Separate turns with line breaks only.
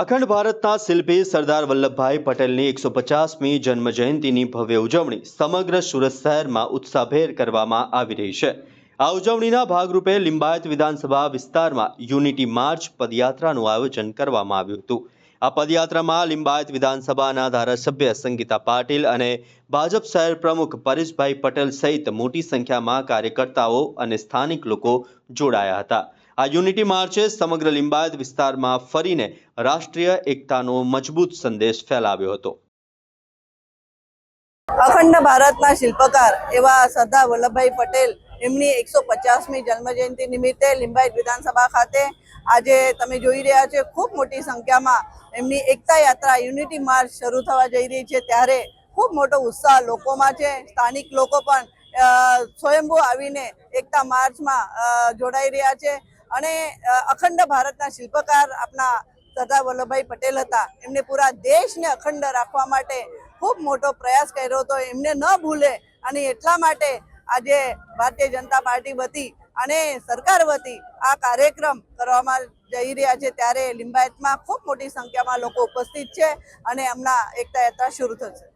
અખંડ ભારતના શિલ્પી સરદાર વલ્લભભાઈ પટેલની એકસો પચાસમી જન્મ જયંતિની ભવ્ય ઉજવણી સમગ્ર સુરત શહેરમાં ઉત્સાહભેર કરવામાં આવી રહી છે. આ ઉજવણીના ભાગરૂપે લિંબાયત વિધાનસભા વિસ્તારમાં યુનિટી માર્ચ પદયાત્રાનું આયોજન કરવામાં આવ્યું હતું. આ પદયાત્રામાં લિંબાયત વિધાનસભાના ધારાસભ્ય સંગીતા પાટીલ અને ભાજપ શહેર પ્રમુખ પરેશભાઈ પટેલ સહિત મોટી સંખ્યામાં કાર્યકર્તાઓ અને સ્થાનિક લોકો જોડાયા હતા. આ યુનિટી માર્ચે સમગ્ર લિંબાયત વિસ્તારમાં ફરીને રાષ્ટ્રીય એકતાનો મજબૂત સંદેશ ફેલાવ્યો હતો.
અખંડ ભારતના શિલ્પકાર એવા સરદાર વલ્લભભાઈ પટેલ એમની એકસો પચાસમી જન્મજયંતિ નિમિત્તે લિંબાયત વિધાનસભા ખાતે આજે તમે જોઈ રહ્યા છો, ખૂબ મોટી સંખ્યામાં એમની એકતા યાત્રા યુનિટી માર્ચ શરૂ થવા જઈ રહી છે. ત્યારે ખૂબ મોટો ઉત્સાહ લોકોમાં છે. સ્થાનિક લોકો પણ સ્વયંભૂ આવીને એકતા માર્ચમાં જોડાઈ રહ્યા છે. અને અખંડ ભારતના શિલ્પકાર આપણા સરદાર વલ્લભભાઈ પટેલ હતા. એમને પૂરા દેશને અખંડ રાખવા માટે ખૂબ મોટો પ્રયાસ કર્યો હતો. એમને ન ભૂલે અને એટલા માટે આજે ભારતીય જનતા પાર્ટી વતી અને સરકાર વતી આ કાર્યક્રમ કરવામાં જઈ રહ્યા છે. ત્યારે લિંબાયતમાં ખૂબ મોટી સંખ્યામાં લોકો ઉપસ્થિત છે અને હમણાં એકતા યાત્રા શરૂ થશે.